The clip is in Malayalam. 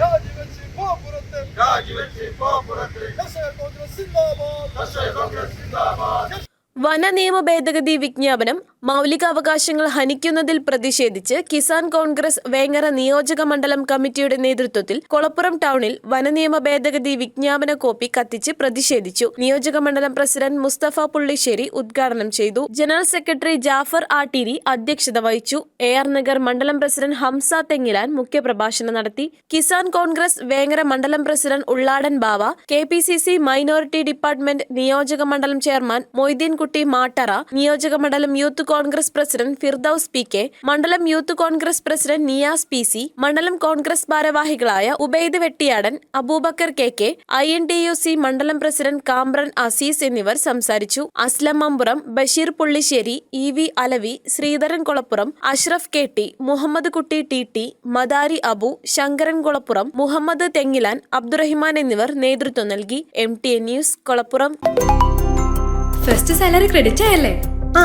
രാജിവെച്ച് ഗോപുരത്തെ രാജിവെച്ച് ഗോപുരത്തെ കർഷക കോൺഗ്രസ് സിന്ദാബാദ്. കർഷക കോൺഗ്രസ് സിന്ദാബാദ്. വന നിയമ ഭേദഗതി വിജ്ഞാപനം മൗലികാവകാശങ്ങൾ ഹനിക്കുന്നതിൽ പ്രതിഷേധിച്ച് കിസാൻ കോൺഗ്രസ് വേങ്ങര നിയോജക മണ്ഡലം കമ്മിറ്റിയുടെ നേതൃത്വത്തിൽ കൊളപ്പുറം ടൗണിൽ വനനിയമ ഭേദഗതി വിജ്ഞാപന കോപ്പി കത്തിച്ച് പ്രതിഷേധിച്ചു. നിയോജക മണ്ഡലം പ്രസിഡന്റ് മുസ്തഫ പുള്ളിശ്ശേരി ഉദ്ഘാടനം ചെയ്തു. ജനറൽ സെക്രട്ടറി ജാഫർ ആട്ടീരി അധ്യക്ഷത വഹിച്ചു. എ ആർ നഗർ മണ്ഡലം പ്രസിഡന്റ് ഹംസ തെങ്ങിലാൻ മുഖ്യപ്രഭാഷണം നടത്തി. കിസാൻ കോൺഗ്രസ് വേങ്ങര മണ്ഡലം president Ulladan Bava K P C C minority department നിയോജക മണ്ഡലം ചെയർമാൻ മൊയ്തീൻകുട്ടി മാട്ടറ നിയോജക മണ്ഡലം youth Congress president Firdous P K മണ്ഡലം youth Congress president Niyas P C മണ്ഡലം കോൺഗ്രസ് ഭാരവാഹികളായ Ubaid Vettiyadan Aboobacker K K I N D U C മണ്ഡലം പ്രസിഡന്റ് കാമ്രൻ അസീസ് എന്നിവർ സംസാരിച്ചു. Aslam Mampuram Basheer Pullisseri E V Alavi Sreedharan Kolappuram Ashraf K T Muhammed Kutty T T Madari Abu Sankaran Kolappuram Muhammed Thengilan Abdurahiman എന്നിവർ നേതൃത്വം നൽകി. M T A news Kolappuram. First salary credit ആയല്ലേ? ആ.